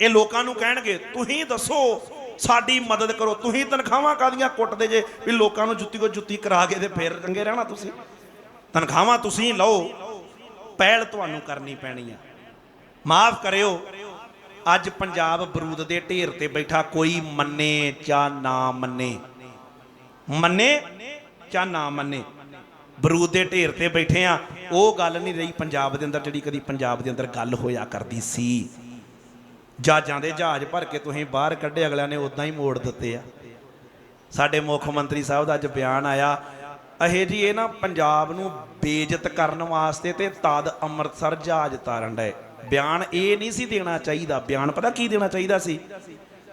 ਇਹ ਲੋਕਾਂ ਨੂੰ ਕਹਿਣਗੇ, ਤੁਸੀਂ ਦੱਸੋ, ਸਾਡੀ ਮਦਦ ਕਰੋ। ਤੁਸੀਂ ਤਨਖਾਹਾਂ ਕਾਦੀਆਂ ਕੁੱਟਦੇ ਜੇ? ਵੀ ਲੋਕਾਂ ਨੂੰ ਜੁੱਤੀ ਕੋ ਜੁੱਤੀ ਕਰਾ ਕੇ ਤੇ ਫੇਰ ਰੰਗੇ ਰਹਿਣਾ ਤੁਸੀਂ। ਤਨਖਾਹਾਂ ਤੁਸੀਂ ਲਓ, ਪਹਿਲ ਤੁਹਾਨੂੰ ਕਰਨੀ ਪੈਣੀ ਆ। ਮਾਫ ਕਰਿਓ ਅੱਜ ਪੰਜਾਬ ਬਰੂਦ ਦੇ ਢੇਰ ਤੇ ਬੈਠਾ ਕੋਈ ਮੰਨੇ ਜਾਂ ਨਾ ਮੰਨੇ? ਮੰਨੇ ਜਾਂ ਨਾ ਮੰਨੇ? ਬਰੂਦ ਦੇ ਢੇਰ ਤੇ ਬੈਠੇ ਆ। ਉਹ ਗੱਲ ਨਹੀਂ ਰਹੀ ਪੰਜਾਬ ਦੇ ਅੰਦਰ ਜਿਹੜੀ ਕਦੀ ਪੰਜਾਬ ਦੇ ਅੰਦਰ ਗੱਲ ਹੋਇਆ ਕਰਦੀ ਸੀ। ਜਹਾਜ਼ਾਂ ਦੇ ਜਹਾਜ਼ ਭਰ ਕੇ ਤੁਸੀਂ ਬਾਹਰ ਕੱਢੇ, ਅਗਲਿਆਂ ਨੇ ਉਦਾਂ ਹੀ ਮੋੜ ਦਿੱਤੇ ਆ। ਸਾਡੇ ਮੁੱਖ ਮੰਤਰੀ ਸਾਹਿਬ ਦਾ ਅੱਜ ਬਿਆਨ ਆਇਆ। ਅਹੇ ਜੀ, ਇਹ ਨਾ ਪੰਜਾਬ ਨੂੰ ਬੇਇੱਜ਼ਤ ਕਰਨ ਵਾਸਤੇ ਤੇ ਤਦ ਅੰਮ੍ਰਿਤਸਰ ਜਹਾਜ਼ ਤਾਰਨ ਡਏ। ਬਿਆਨ ਇਹ ਨਹੀਂ ਸੀ ਦੇਣਾ ਚਾਹੀਦਾ, ਬਿਆਨ ਪਤਾ ਕੀ ਦੇਣਾ ਚਾਹੀਦਾ ਸੀ?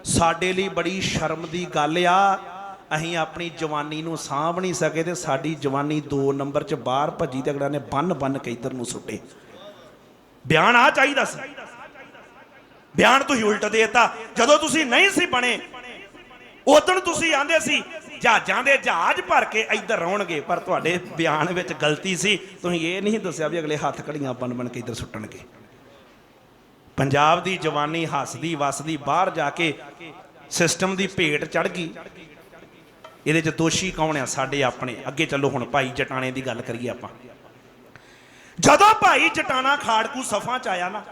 ਸਾਡੇ ਲਈ ਬੜੀ ਸ਼ਰਮ ਦੀ ਗੱਲ ਆ। ਅਸੀਂ ਆਪਣੀ ਜਵਾਨੀ ਨੂੰ ਸਾਂਭ ਨਹੀਂ ਸਕੇ ਤੇ ਸਾਡੀ ਜਵਾਨੀ 2 ਨੰਬਰ 'ਚ ਬਾਹਰ ਭੱਜੀ ਤੇ ਅਗਲਾ ਨੇ ਬੰਨ ਬੰਨ ਕੇ ਇੱਧਰ ਨੂੰ ਸੁੱਟੇ। ਬਿਆਨ ਆ ਚਾਹੀਦਾ ਸੀ। ਬਿਆਨ ਤੁਸੀਂ ਉਲਟ ਦੇਤਾ। ਜਦੋਂ ਤੁਸੀਂ ਨਹੀਂ ਸੀ ਬਣੇ ਉਦੋਂ ਤੁਸੀਂ ਆਂਦੇ ਸੀ, ਜਹਾਜ਼ਾਂ ਦੇ ਜਹਾਜ਼ ਭਰ ਕੇ ਇੱਧਰ ਆਉਣਗੇ। ਪਰ ਤੁਹਾਡੇ ਬਿਆਨ ਵਿੱਚ ਗਲਤੀ ਸੀ। ਤੁਸੀਂ ਇਹ ਨਹੀਂ ਦੱਸਿਆ ਵੀ ਅਗਲੇ ਹੱਥ ਘੜੀਆਂ ਬਣ ਬਣ ਕੇ ਇੱਧਰ ਸੁੱਟਣਗੇ। ਪੰਜਾਬ ਦੀ ਜਵਾਨੀ ਹੱਸਦੀ, ਵਸਦੀ, ਬਾਹਰ ਜਾ ਕੇ ਸਿਸਟਮ ਦੀ ਭੇਟ ਚੜ ਗਈ। ਇਹਦੇ 'ਚ ਦੋਸ਼ੀ ਕੌਣ ਆ? ਸਾਡੇ ਆਪਣੇ। ਅੱਗੇ ਚੱਲੋ ਹੁਣ ਭਾਈ ਜਟਾਣੇ ਦੀ ਗੱਲ ਕਰੀਏ ਆਪਾਂ। ਜਦੋਂ ਭਾਈ ਜਟਾਣਾ ਖਾੜਕੂ ਸਫਾਂ ਚ ਆਇਆ ਨਾ,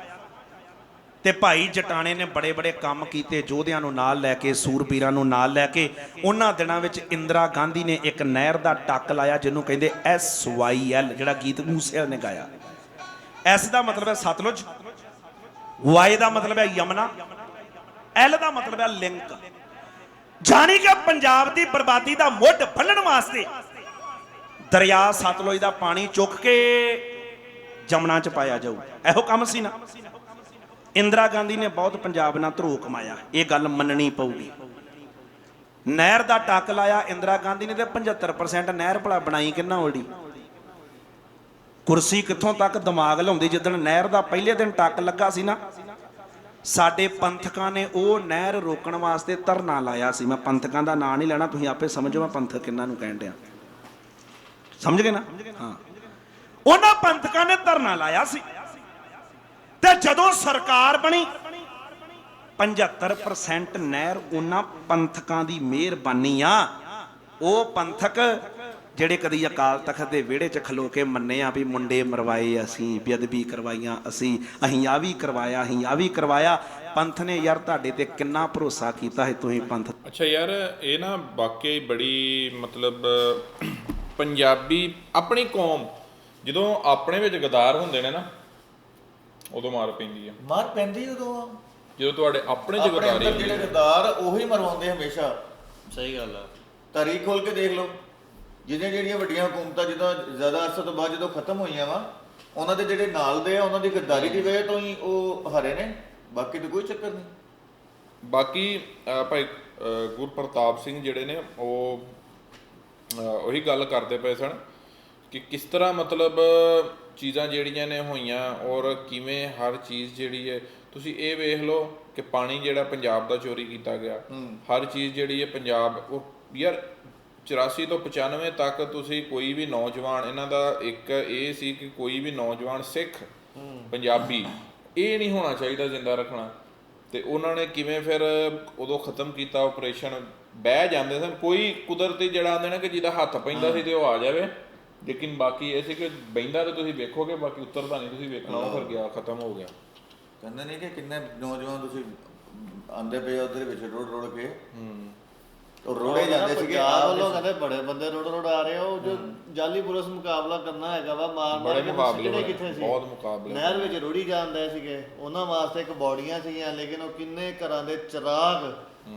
ਤੇ ਭਾਈ ਜਟਾਣੇ ਨੇ ਬੜੇ ਬੜੇ ਕੰਮ ਕੀਤੇ ਯੋਧਿਆਂ ਨੂੰ ਨਾਲ ਲੈ ਕੇ, ਸੂਰਬੀਰਾਂ ਨੂੰ ਨਾਲ ਲੈ ਕੇ, ਉਹਨਾਂ ਦਿਨਾਂ ਵਿੱਚ ਇੰਦਰਾ ਗਾਂਧੀ ਨੇ ਇੱਕ ਨਹਿਰ ਦਾ ਟੱਕ ਲਾਇਆ, ਜਿਹਨੂੰ ਕਹਿੰਦੇ ਐਸ ਵਾਈ ਐਲ ਜਿਹੜਾ ਗੀਤ ਮੂਸੇਵਾਲ ਨੇ ਗਾਇਆ। ਐਸ ਦਾ ਮਤਲਬ ਹੈ ਸਤਲੁਜ। ਵਾਏ ਦਾ ਮਤਲਬ ਹੈ ਯਮਨਾ ਐਲ ਦਾ ਮਤਲਬ ਹੈ ਲਿੰਕ। ਜਾਣੀ ਕਿ ਪੰਜਾਬ ਦੀ ਬਰਬਾਦੀ ਦਾ ਮੁੱਢ ਫੰਨਣ ਵਾਸਤੇ ਦਰਿਆ ਸਤਲੁਜ ਦਾ ਪਾਣੀ ਚੁੱਕ ਕੇ ਜਮਨਾ ਚ ਪਾਇਆ ਜਾਊ। ਇਹੋ ਕੰਮ ਸੀ ਨਾ। ਇੰਦਰਾ ਗਾਂਧੀ ਨੇ ਬਹੁਤ ਪੰਜਾਬ ਨਾਲ ਧਰੋ ਕਮਾਇਆ। ਇਹ ਗੱਲ ਮੰਨਣੀ ਪਊਗੀ। ਨਹਿਰ ਦਾ ਟੱਕ ਲਾਇਆ ਇੰਦਰਾ ਗਾਂਧੀ ਨੇ ਤੇ 75% ਨਹਿਰ ਭਲਾ ਬਣਾਈ ਕਿੰਨਾ ਓਲਡੀ ਕੁਰਸੀ ਕਿੱਥੋਂ ਤੱਕ ਦਿਮਾਗ ਲਾਉਂਦੀ? ਜਿੱਦਣ ਨਹਿਰ ਦਾ ਪਹਿਲੇ ਦਿਨ ਟੱਕ ਲੱਗਾ ਸੀ ਨਾ, ਸਾਡੇ ਪੰਥਕਾਂ ਨੇ ਉਹ ਨਹਿਰ ਰੋਕਣ ਵਾਸਤੇ ਧਰਨਾ ਲਾਇਆ ਸੀ। ਮੈਂ ਪੰਥਕਾਂ ਦਾ ਨਾਂ ਨਹੀਂ ਲੈਣਾ, ਤੁਸੀਂ ਆਪੇ ਸਮਝੋ ਮੈਂ ਪੰਥਕ ਕਿੰਨਾਂ ਨੂੰ ਕਹਿਣ ਡਿਆ। ਸਮਝ ਗਏ ਨਾ? ਹਾਂ। ਉਹਨਾਂ ਪੰਥਕਾਂ ਨੇ ਧਰਨਾ ਲਾਇਆ ਸੀ। ਤੇ ਜਦੋਂ ਸਰਕਾਰ ਬਣੀ 75% ਨਹਿਰ ਉਹਨਾਂ ਪੰਥਕਾਂ ਦੀ ਮਿਹਰਬਾਨੀ ਆ। ਉਹ ਪੰਥਕ ਜਿਹੜੇ ਕਦੀ ਅਕਾਲ ਤਖਤ ਦੇ ਵਿਹੜੇ 'ਚ ਖਲੋ ਕੇ ਮੰਨੇ ਆ ਵੀ ਮੁੰਡੇ ਮਰਵਾਏ ਅਸੀਂ ਬੇਅਦਬੀ ਕਰਵਾਈਆਂ ਅਸੀਂ ਅਸੀਂ ਆ ਵੀ ਕਰਵਾਇਆ ਅਸੀਂ ਆ ਵੀ ਕਰਵਾਇਆ। ਪੰਥ ਨੇ ਯਾਰ ਤੁਹਾਡੇ ਤੇ ਕਿੰਨਾ ਭਰੋਸਾ ਕੀਤਾ ਹੈ ਤੁਸੀਂ ਪੰਥ? ਅੱਛਾ ਯਾਰ ਇਹ ਨਾ ਵਾਕਈ ਬੜੀ ਮਤਲਬ ਪੰਜਾਬੀ ਆਪਣੀ ਕੌਮ ਜਦੋਂ ਆਪਣੇ ਵਿੱਚ ਗਦਾਰ ਹੁੰਦੇ ਨੇ ਨਾ ਉਦੋਂ ਮਾਰ ਪੈਂਦੀ ਆ। ਮਾਰ ਪੈਂਦੀ ਉਦੋਂ। ਜਦੋਂ ਤੁਹਾਡੇ ਆਪਣੇ ਚ ਆਪਣੇ ਗਦਾਰੀ ਅੰਦਰ ਹੁੰਦੀ ਜਿਹੜੇ ਹੈ ਗਦਾਰ ਉਹੀ ਮਰਵਾਉਂਦੇ ਹਮੇਸ਼ਾ। ਸਹੀ ਗੱਲ ਆ। ਤਾਰੀਖ ਖੋਲ ਕੇ ਦੇਖ ਲਓ। ਜਿਹਦੀਆਂ ਜਿਹੜੀਆਂ ਵੱਡੀਆਂ ਹਕੂਮਤਾਂ ਜਦੋਂ ਜ਼ਿਆਦਾ ਅਰਸੇ ਤੋਂ ਬਾਅਦ ਜਦੋਂ ਖਤਮ ਹੋਈਆਂ ਵਾ ਉਹਨਾਂ ਦੇ ਜਿਹੜੇ ਨਾਲ ਦੇ ਆ ਉਹਨਾਂ ਦੀ ਗੱਦਾਰੀ ਦੀ ਵਜ੍ਹਾ ਤੋਂ ਹੀ ਉਹ ਹਰੇ ਨੇ। ਬਾਕੀ ਤਾਂ ਕੋਈ ਚੱਕਰ ਨਹੀਂ। ਬਾਕੀ ਅਹ, ਭਾਈ ਅਹ, ਗੁਰਪ੍ਰਤਾਪ ਸਿੰਘ ਜਿਹੜੇ ਨੇ ਉਹ ਅਹ, ਉਹੀ ਗੱਲ ਕਰਦੇ ਪਏ ਸਨ ਕਿ ਕਿਸ ਤਰ੍ਹਾਂ ਮਤਲਬ ਚੀਜ਼ਾਂ ਜਿਹੜੀਆਂ ਨੇ ਹੋਈਆਂ ਔਰ ਕਿਵੇਂ ਹਰ ਚੀਜ਼ ਜਿਹੜੀ ਹੈ ਤੁਸੀਂ ਇਹ ਵੇਖ ਲਓ ਕਿ ਪਾਣੀ ਜਿਹੜਾ ਪੰਜਾਬ ਦਾ ਚੋਰੀ ਕੀਤਾ ਗਿਆ ਹਰ ਚੀਜ਼ ਜਿਹੜੀ ਹੈ ਪੰਜਾਬ ਉਹ ਯਾਰ 84 ਤੋਂ 95 ਤੱਕ ਤੁਸੀਂ ਕੋਈ ਵੀ ਨੌਜਵਾਨ ਇਹਨਾਂ ਦਾ ਇੱਕ ਇਹ ਸੀ ਕਿ ਕੋਈ ਵੀ ਨੌਜਵਾਨ ਸਿੱਖ ਪੰਜਾਬੀ ਇਹ ਨਹੀਂ ਹੋਣਾ ਚਾਹੀਦਾ ਜ਼ਿੰਦਾ ਰੱਖਣਾ। ਤੇ ਉਹਨਾਂ ਨੇ ਕਿਵੇਂ ਫਿਰ ਉਦੋਂ ਖਤਮ ਕੀਤਾ ਆਪਰੇਸ਼ਨ ਬਹਿ ਜਾਂਦੇ ਸਨ। ਕੋਈ ਕੁਦਰਤੀ ਜਿਹੜਾ ਆਂਦੇ ਨਾ ਕਿ ਜਿਹਦਾ ਹੱਥ ਪੈਂਦਾ ਸੀ ਤੇ ਉਹ ਆ ਜਾਵੇ। ਲੇਕਿਨ ਬਾਕੀ ਇਹ ਸੀ ਕਿ ਬੈਂਦਾ ਤੇ ਤੁਸੀਂ ਵੇਖੋਗੇ ਬਾਕੀ ਉੱਤਰਦਾ ਨਹੀਂ ਤੁਸੀਂ ਵੇਖਣਾ ਉਹ ਫਿਰ ਗਿਆ ਖਤਮ ਹੋ ਗਿਆ। ਕਹਿੰਦੇ ਨਹੀਂ ਕਿ ਕਿੰਨੇ ਨੌਜਵਾਨ ਤੁਸੀਂ ਆਂਦੇ ਪਏ ਉਹਦੇ ਵਿੱਚ ਰੋੜ ਰੋੜ ਕੇ। ਉਹ ਰੋੜੇ ਜਾਂਦੇ ਸੀਗੇ ਪੰਜਾਬ ਆਪ ਵੱਲੋਂ ਕਹਿੰਦੇ ਬੜੇ ਬੰਦੇ ਰੋਡ ਰੋਡ ਆ ਰਹੇ ਉਹ ਜੋ ਜਾਲੀ ਪੁਲਿਸ ਮੁਕਾਬਲਾ ਕਰਨਾ ਹੈਗਾ ਵਾ ਮਾਰ ਮਾਰ ਬੜੇ ਕੇ ਮੁਕਾਬਲੇ ਸਿੱਟਣੇ ਹੋਏ, ਕਿੱਥੇ ਸੀ? ਬਹੁਤ ਮੁਕਾਬਲੇ। ਨਹਿਰ ਵਿੱਚ ਰੁੜੀ ਜਾਂਦੇ ਸੀਗੇ ਉਹਨਾਂ ਵਾਸਤੇ ਇੱਕ ਬੋਡੀਆਂ ਸੀਗੀਆਂ ਲੇਕਿਨ ਉਹ ਕਿੰਨੇ ਘਰਾਂ ਦੇ ਚਿਰਾਗ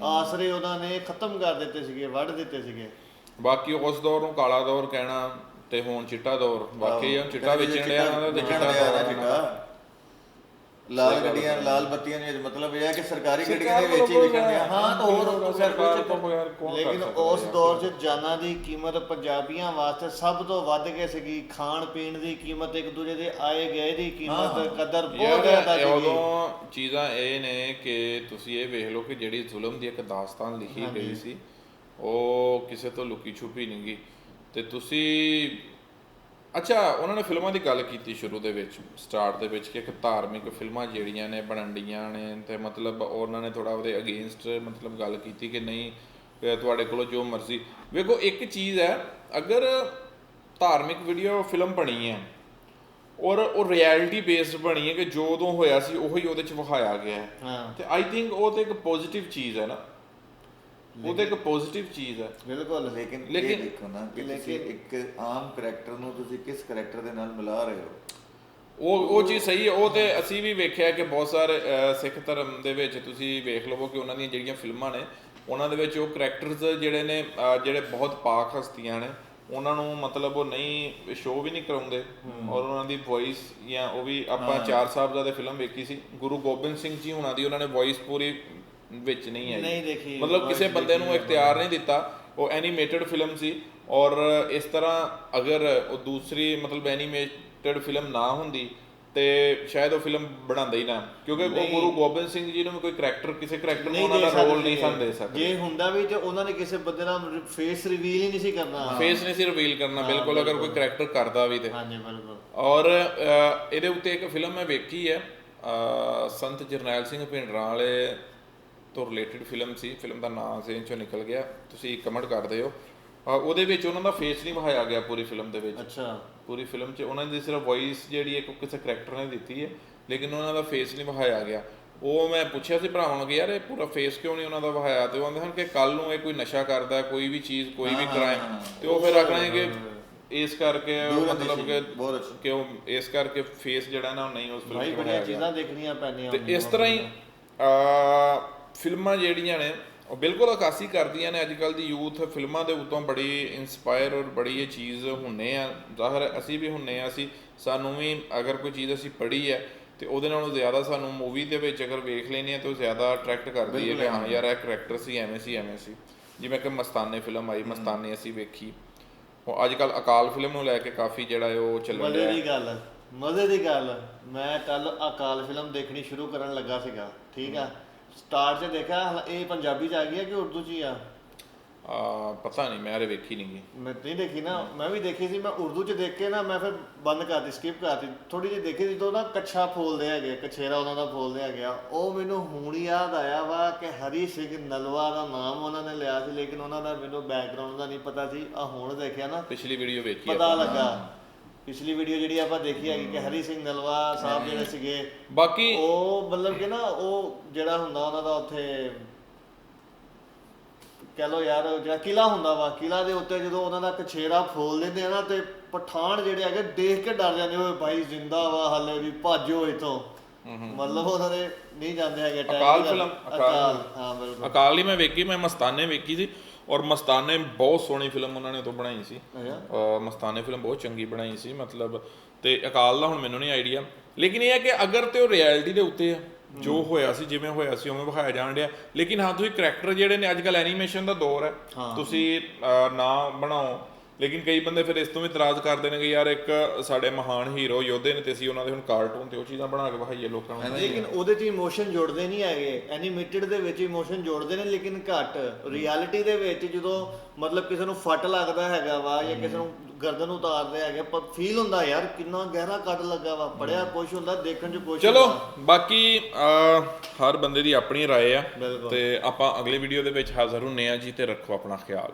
ਆਸਰੇ ਉਹਨਾਂ ਨੇ ਖਤਮ ਕਰ ਦਿੱਤੇ ਸੀਗੇ ਵੱਢ ਦਿੱਤੇ ਸੀਗੇ। ਬਾਕੀ ਉਸ ਦੌਰ ਨੂੰ ਕਾਲਾ ਦੌਰ ਕਹਿਣਾ ਤੇ ਹੁਣ ਚਿੱਟਾ ਦੌਰ ਬਾਕੀ ਇਹ ਚਿੱਟਾ ਵੇਚਣ ਡਿਆ ਉਹਨਾਂ ਦਾ ਤੇ ਚਿੱਟਾ ਦੌਰ ਚਿੱਟਾ। ਲਾਲ ਗੱਡੀਆਂ ਲਾਲ ਬੱਤੀਆਂ ਨੇ ਮਤਲਬ ਇਹ ਹੈ ਕਿ ਸਰਕਾਰੀ ਗੱਡੀਆਂ ਦੇ ਵਿੱਚ ਹੀ ਵੱਲੋਂ ਵਿਕਣ ਡਿਆ ਹਾਂ ਤਾਂ ਹੋਰ ਸਰਕਾਰ ਤੋਂ ਯਾਰ ਕੌਣ ਕਰ ਲੇਕਿਨ ਉਸ? ਦੌਰ 'ਚ ਜਾਨਾਂ ਦੀ ਕੀਮਤ ਪੰਜਾਬੀਆਂ ਵਾਸਤੇ ਸਭ ਤੋਂ ਵੱਧ ਕੇ ਸੀਗੀ। ਖਾਣ ਪੀਣ ਦੀ ਕੀਮਤ ਇੱਕ ਦੂਜੇ ਦੇ ਆਏ ਗਏ ਦੀ ਕੀਮਤ ਕਦਰ ਬਹੁਤ ਜ਼ਿਆਦਾ ਸੀਗੀ। ਉਦੋਂ ਚੀਜ਼ਾਂ ਇਹ ਨੇ ਕਿ ਤੁਸੀਂ ਇਹ ਵੇਖ ਲਓ ਕਿ ਜਿਹੜੀ ਜ਼ੁਲਮ ਦੀ ਇੱਕ ਦਾਸਤਾਨ ਲਿਖੀ ਗਈ ਸੀ ਉਹ ਕਿਸੇ ਤੋਂ ਲੁਕੀ ਛੁਪੀ ਨਹੀਂ ਗਈ। ਤੇ ਤੁਸੀਂ ਅੱਛਾ ਉਹਨਾਂ ਨੇ ਫਿਲਮਾਂ ਦੀ ਗੱਲ ਕੀਤੀ ਸ਼ੁਰੂ ਦੇ ਵਿੱਚ ਸਟਾਰਟ ਦੇ ਵਿੱਚ ਕਿ ਇੱਕ ਧਾਰਮਿਕ ਫਿਲਮਾਂ ਜਿਹੜੀਆਂ ਨੇ ਬਣਨਡੀਆਂ ਨੇ ਤੇ ਮਤਲਬ ਉਹਨਾਂ ਨੇ ਥੋੜਾ ਉਹਦੇ ਅਗੇਂਸਟ ਮਤਲਬ ਗੱਲ ਕੀਤੀ ਕਿ ਨਹੀਂ ਤੁਹਾਡੇ ਕੋਲੋਂ ਜੋ ਮਰਜ਼ੀ। ਵੇਖੋ ਇੱਕ ਚੀਜ਼ ਹੈ ਅਗਰ ਧਾਰਮਿਕ ਵੀਡੀਓ ਫਿਲਮ ਬਣੀ ਹੈ ਔਰ ਉਹ ਰਿਐਲਿਟੀ ਬੇਸਡ ਬਣੀ ਹੈ ਕਿ ਜੋ ਉਦੋਂ ਹੋਇਆ ਸੀ ਉਹੀ ਉਹਦੇ ਚ ਵਿਖਾਇਆ ਗਿਆ ਹਾਂ। ਤੇ ਆਈ ਥਿੰਕ ਉਹ ਤੇ ਇੱਕ ਪੋਜ਼ਿਟਿਵ ਚੀਜ਼ ਹੈ ਨਾ। ਉਹ ਤੇ ਇੱਕ ਪੋਜ਼ਿਟਿਵ ਚੀਜ਼ ਹੈ। ਬਿਲਕੁਲ ਲੇਕਿਨ ਇਹ ਲੇਕਿਨ- ਦੇਖੋ ਨਾ ਕਿ ਤੁਸੀਂ ਇੱਕ ਆਮ ਕਰੈਕਟਰ ਨੂੰ ਤੁਸੀਂ ਕਿਸ ਕਰੈਕਟਰ ਦੇ ਨਾਲ ਮਿਲਾ ਰਹੇ ਹੋ? ਉਹ ਉਹ ਚੀਜ਼ ਸਹੀ ਹੈ। ਉਹ ਤੇ ਅਸੀਂ ਵੀ ਵੇਖਿਆ ਕਿ ਬਹੁਤ ਸਾਰੇ ਸਿੱਖ ਧਰਮ ਦੇ ਵਿੱਚ ਤੁਸੀਂ ਵੇਖ ਲਵੋ ਕਿ ਉਹਨਾਂ ਦੀਆਂ ਜਿਹੜੀਆਂ ਫਿਲਮਾਂ ਨੇ ਉਹਨਾਂ ਦੇ ਵਿੱਚ ਉਹ ਕਰੈਕਟਰਸ ਜਿਹੜੇ ਨੇ ਜਿਹੜੇ ਬਹੁਤ ਪਾਕ ਹਸਤੀਆਂ ਨੇ ਉਹਨਾਂ ਨੂੰ ਮਤਲਬ ਉਹ ਨਹੀਂ ਸ਼ੋਅ ਵੀ ਨਹੀਂ ਕਰਾਉਂਦੇ। ਔਰ ਉਹਨਾਂ ਦੀ ਵੌਇਸ ਜਾਂ ਉਹ ਵੀ ਆਪਾਂ ਚਾਰ ਸਾਹਿਬਜ਼ਾਦੇ ਫਿਲਮ ਵੇਖੀ ਸੀ ਗੁਰੂ ਗੋਬਿੰਦ ਸਿੰਘ ਜੀ ਹੁਣਾਂ ਦੀ ਉਹਨਾਂ ਨੇ ਵੌਇਸ ਪੂਰੀ ਵਿੱਚ ਨਹੀਂ ਆਈ। ਨਹੀਂ ਦੇਖੀ, ਮਤਲਬ ਕਿਸੇ ਬੰਦੇ ਨੂੰ ਇਖਤਿਆਰ ਨਹੀਂ ਦਿੱਤਾ। ਉਹ ਐਨੀਮੇਟਡ ਫਿਲਮ ਸੀ ਔਰ ਇਸ ਤਰ੍ਹਾਂ ਅਗਰ ਉਹ ਦੂਸਰੀ ਮਤਲਬ ਐਨੀਮੇਟਡ ਫਿਲਮ ਨਾ ਹੁੰਦੀ ਤੇ ਸ਼ਾਇਦ ਉਹ ਫਿਲਮ ਬਣਾਉਂਦਾ ਹੀ ਨਾ। ਕਿਉਂਕਿ ਉਹ ਗੁਰੂ ਗੋਬਿੰਦ ਸਿੰਘ ਜੀ ਨੂੰ ਕੋਈ ਕਰੈਕਟਰ ਕਿਸੇ ਕਰੈਕਟਰ ਨੂੰ ਉਹਨਾਂ ਦੇ ਰੋਲ ਨਹੀਂ ਸਨ ਦੇ ਸਕਦੇ। ਜੇ ਹੁੰਦਾ ਵੀ ਤੇ ਉਹਨਾਂ ਨੇ ਕਿਸੇ ਬੰਦੇ ਦਾ ਫੇਸ ਰਿਵੀਲ ਹੀ ਨਹੀਂ ਸੀ ਕਰਨਾ। ਫੇਸ ਨਹੀਂ ਸੀ ਰਿਵੀਲ ਕਰਨਾ ਬਿਲਕੁਲ ਅਗਰ ਕੋਈ ਕਰੈਕਟਰ ਕਰਦਾ ਵੀ ਤੇ। ਹਾਂਜੀ ਬਿਲਕੁਲ। ਔਰ ਇਹਦੇ ਉੱਤੇ ਇੱਕ ਫਿਲਮ ਮੈਂ ਵੇਖੀ ਹੈ ਸੰਤ ਜਰਨੈਲ ਸਿੰਘ ਭਿੰਡਰਾਂ ਵਾਲੇ ਤੋਂ ਰਿਲੇਟਡ ਫਿਲਮ ਸੀ ਫਿਲਮ ਦਾ ਨਾਮ ਜ਼ੇਨ ਚੋਂ ਨਿਕਲ ਗਿਆ। ਤੁਸੀਂ ਕਮੈਂਟ ਕਰਦੇ ਹੋ ਅਹ, ਉਹਦੇ ਵਿੱਚ ਉਹਨਾਂ ਦਾ ਫੇਸ ਨਹੀਂ ਵਿਖਾਇਆ ਗਿਆ ਪੂਰੀ ਫਿਲਮ ਦੇ ਵਿੱਚ। ਅੱਛਾ। ਪੂਰੀ ਫਿਲਮ 'ਚ ਉਹਨਾਂ ਦੀ ਸਿਰਫ ਵੌਇਸ ਜਿਹੜੀ ਇੱਕ ਕਿਸੇ ਕਰੈਕਟਰ ਨੇ ਦਿੱਤੀ ਹੈ ਲੇਕਿਨ ਉਹਨਾਂ ਦਾ ਫੇਸ ਨਹੀਂ ਵਿਖਾਇਆ ਗਿਆ। ਉਹ ਮੈਂ ਪੁੱਛਿਆ ਸੀ ਭਰਾਵਾਂ ਨੂੰ ਕਿ ਯਾਰ ਇਹ ਪੂਰਾ ਫੇਸ ਕਿਉਂ ਨਹੀਂ ਉਹਨਾਂ ਦਾ ਵਿਖਾਇਆ? ਤੇ ਉਹ ਕਹਿੰਦੇ ਹਨ ਕਿ ਕੱਲ ਨੂੰ ਇਹ ਕੋਈ ਨਸ਼ਾ ਕਰਦਾ ਕੋਈ ਵੀ ਚੀਜ਼ ਕੋਈ ਵੀ ਕ੍ਰਾਈਮ ਤੇ ਉਹ ਫਿਰ ਆਖਣਾ ਹੈ ਕਿ ਇਸ ਕਰਕੇ ਮਤਲਬ ਕਿ। ਕਿਉਂ ਇਸ ਕਰਕੇ ਫੇਸ ਜਿਹੜਾ ਨਾ ਨਹੀਂ ਉਸ ਫਿਲਮ ਭਾਈ 'ਚ ਬੜੀਆਂ ਵਿਖਾਇਆ ਗਿਆ। ਚੀਜ਼ਾਂ ਦੇਖਣੀਆਂ ਪੈਣੀਆਂ ਤੇ ਇਸ ਤਰ੍ਹਾਂ ਹੀ ਫਿਲਮਾਂ ਜਿਹੜੀਆਂ ਨੇ ਉਹ ਬਿਲਕੁਲ ਅਕਾਸੀ ਕਰਦੀਆਂ ਨੇ। ਅੱਜ ਕੱਲ ਦੀ ਯੂਥ ਫਿਲਮਾਂ ਦੇ ਉਤੋਂ ਬੜੀ ਇਨਸਪਾਇਰ ਔਰ ਬੜੀ ਇਹ ਚੀਜ਼ ਹੁੰਨੇ ਆ। ਜ਼ਾਹਰ ਅਸੀਂ ਵੀ ਹੁੰਨੇ ਆ ਅਸੀਂ ਸਾਨੂੰ ਵੀ ਅਗਰ ਕੋਈ ਚੀਜ਼ ਅਸੀਂ ਪੜ੍ਹੀ ਹੈ ਤੇ ਉਹਦੇ ਨਾਲੋਂ ਜ਼ਿਆਦਾ ਸਾਨੂੰ ਮੂਵੀ ਦੇ ਵਿੱਚ ਅਗਰ ਵੇਖ ਲੈਣੀ ਹੈ ਤੇ ਉਹ ਜ਼ਿਆਦਾ ਅਟਰੈਕਟ ਕਰਦੀ ਹੈ ਕਿ ਹਾਂ ਯਾਰ ਇਹ ਕਰੈਕਟਰ ਸੀ ਐਵੇਂ ਸੀ ਐਵੇਂ ਸੀ। ਜਿਵੇਂ ਕਿ ਮਸਤਾਨੇ ਫਿਲਮ ਆਈ ਮਸਤਾਨੇ ਅਸੀਂ ਵੇਖੀ। ਉਹ ਅੱਜ ਕੱਲ ਅਕਾਲ ਫਿਲਮ ਨੂੰ ਲੈ ਕੇ ਕਾਫੀ ਜਿਹੜਾ ਉਹ ਚੱਲਣ ਮਜ਼ੇ ਡਿਆ ਦੀ ਗੱਲ ਮਜ਼ੇ ਦੀ ਗੱਲ। ਮੈਂ ਕੱਲ ਅਕਾਲ ਫਿਲਮ ਦੇਖਣੀ ਸ਼ੁਰੂ ਕਰਨ ਲੱਗਾ ਸੀਗਾ ਠੀਕ ਆ? ਸਟਾਰਟ 'ਚ ਦੇਖਿਆ ਹਾਲਾ- ਇਹ ਪੰਜਾਬੀ 'ਚ ਆ ਗਈ ਹੈ ਕਿ ਉਰਦੂ 'ਚ ਹੀ ਆ? ਆ ਪਤਾ ਨਹੀਂ ਮੈਂ ਹਰੇ ਵੇਖੀ ਨਹੀਂ ਗਈ ਮੈਂ ਨਹੀਂ ਦੇਖੀ ਨਾ ਮੈਂ ਵੀ ਦੇਖੀ ਸੀ ਮੈਂ ਉਰਦੂ 'ਚ ਦੇਖ ਕੇ ਨਾ ਮੈਂ ਫਿਰ ਬੰਦ ਕਰਤੀ ਸਕਿਪ ਕਰਤੀ। ਥੋੜੀ ਜਿਹੀ ਦੇਖੀ ਸੀ ਤਾਂ ਨਾ ਕੱਛਾ ਫੋਲਦੇ ਹੈਗੇ ਕਛੇਰਾ ਉਹਨਾਂ ਦਾ ਫੋਲਦੇ ਹੈਗੇ ਆ। ਉਹ ਮੈਨੂੰ ਹੁਣ ਯਾਦ ਆਇਆ ਵਾ ਕਿ ਹਰੀ ਸਿੰਘ ਨਲਵਾ ਦਾ ਨਾਮ ਉਹਨਾਂ ਨੇ ਲਿਆ ਸੀ ਲੇਕਿਨ ਉਹਨਾਂ ਦਾ ਮੈਨੂੰ ਬੈਕਗ੍ਰਾਉਂਡ ਦਾ ਨਹੀਂ ਪਤਾ ਸੀ। ਆ ਹੁਣ ਦੇਖਿਆ ਨਾ ਪਿਛਲੀ ਵੀਡੀਓ ਵੇਖੀ ਪਤਾ ਆਪਾਂ। ਲੱਗਾ। ਪਿਛਲੀ ਵੀਡੀਓ ਜਿਹੜੀ ਆਪਾਂ ਦੇਖੀ ਹੈਗੀ ਕਿ ਹਰੀ ਸਿੰਘ ਨਲਵਾ ਸਾਹਿਬ ਜਿਹੜੇ ਸੀਗੇ ਬਾਕੀ ਉਹ ਮਤਲਬ ਕਿ ਨਾ ਉਹ ਜਿਹੜਾ ਹੁੰਦਾ ਉਹਨਾਂ ਦਾ ਉੱਥੇ ਕਹ ਲੋ ਯਾਰ ਉਹ ਜਿਹੜਾ ਕਿਲਾ ਹੁੰਦਾ ਵਾ ਕਿਲਾ ਦੇ ਉੱਤੇ ਜਦੋਂ ਉਹਨਾਂ ਦਾ ਕਛੇਰਾ ਫੋਲ ਦਿੰਦੇ ਆ ਨਾ ਤੇ ਪਠਾਨ ਜਿਹੜੇ ਹੈਗੇ ਦੇਖ ਕੇ ਡਰ ਜਾਂਦੇ ਓਏ ਭਾਈ ਜ਼ਿੰਦਾ ਵਾ ਹਲੇ ਵੀ ਭਾਜੋ ਇਥੋਂ। ਮਤਲਬ ਉਹਨਾਂ ਦੇ ਨਹੀਂ ਜਾਂਦੇ ਹੈਗੇ attack ਅਕਾਲ ਫਿਲਮ। ਅਕਾਲ ਹਾਂ ਬਿਲਕੁਲ। ਅਕਾਲ ਹੀ ਮੈਂ ਵੇਖੀ ਮੈਂ ਮਸਤਾਨੇ ਵੇਖੀ ਸੀ। ਔਰ ਮਸਤਾਨੇ ਬਹੁਤ ਸੋਹਣੀ ਫਿਲਮ ਉਹਨਾਂ ਨੇ ਉਦੋਂ ਬਣਾਈ ਸੀ। ਅਹ ਮਸਤਾਨੇ ਫਿਲਮ ਬਹੁਤ ਚੰਗੀ ਬਣਾਈ ਸੀ ਮਤਲਬ ਤੇ ਅਕਾਲ ਦਾ ਹੁਣ ਮੈਨੂੰ ਨਹੀਂ ਆਈਡੀਆ। ਲੇਕਿਨ ਇਹ ਹੈ ਕਿ ਅਗਰ ਤੇ ਉਹ ਰਿਐਲਿਟੀ ਦੇ ਉੱਤੇ ਆ ਜੋ ਹੋਇਆ ਸੀ ਜਿਵੇਂ ਹੋਇਆ ਸੀ ਉਵੇਂ ਵਿਖਾਇਆ ਜਾਣ ਡਿਆ। ਲੇਕਿਨ ਹਾਂ ਤੁਸੀਂ ਕਰੈਕਟਰ ਜਿਹੜੇ ਨੇ ਅੱਜ ਕੱਲ ਐਨੀਮੇਸ਼ਨ ਦਾ ਦੌਰ ਹੈ। ਤੁਸੀਂ ਅਹ, ਨਾ ਬਣਾਓ। ਲੇਕਿਨ ਕਈ ਬੰਦੇ ਫਿਰ ਇਸ ਤੋਂ ਵੀ ਇਤਰਾਜ਼ ਕਰਦੇ ਨੇ ਕਿ ਯਾਰ ਇੱਕ ਸਾਡੇ ਮਹਾਨ ਹੀਰੋ ਯੋਧੇ ਨੇ ਤੇ ਅਸੀਂ ਉਹਨਾਂ ਦੇ ਹੁਣ ਕਾਰਟੂਨ ਤੇ ਉਹ ਚੀਜ਼ਾਂ ਬਣਾ ਕੇ ਵਿਖਾਈਏ ਲੋਕਾਂ ਨੂੰ ਲੇਕਿਨ ਉਹਦੇ 'ਚ ਇਮੋਸ਼ਨ ਜੋੜਦੇ ਨਹੀਂ ਹੈਗੇ ਐਨੀਮੇਟਡ ਦੇ ਵਿੱਚ ਇਮੋਸ਼ਨ ਜੋੜਦੇ ਨੇ ਲੇਕਿਨ ਘੱਟ ਰਿਐਲਿਟੀ ਦੇ ਵਿੱਚ ਜਦੋਂ ਮਤਲਬ ਕਿਸੇ ਨੂੰ ਫੱਟ ਲੱਗਦਾ ਹੈਗਾ ਵਾ ਜਾਂ ਕਿਸੇ ਨੂੰ ਗਰਦਨ ਉਤਾਰਦੇ ਹੈਗੇ ਪਰ ਫੀਲ ਹੁੰਦਾ ਯਾਰ ਕਿੰਨਾ ਗਹਿਰਾ ਕੱਟ ਲੱਗਾ ਵਾ ਪੜਿਆ ਕੁਛ ਹੁੰਦਾ ਦੇਖਣ 'ਚ ਕੁਛ ਚਲੋ ਹੁੰਦਾ। ਬਾਕੀ ਅਹ, ਹਰ ਬੰਦੇ ਦੀ ਆਪਣੀ رائے ਆ ਬਿਲਕੁਲ। ਤੇ ਆਪਾਂ ਅਗਲੇ ਵੀਡੀਓ ਦੇ ਵਿੱਚ ਹਾਜ਼ਰ ਹੁੰਨੇ ਆ ਜੀ ਤੇ ਰੱਖੋ ਆਪਣਾ ਖਿਆਲ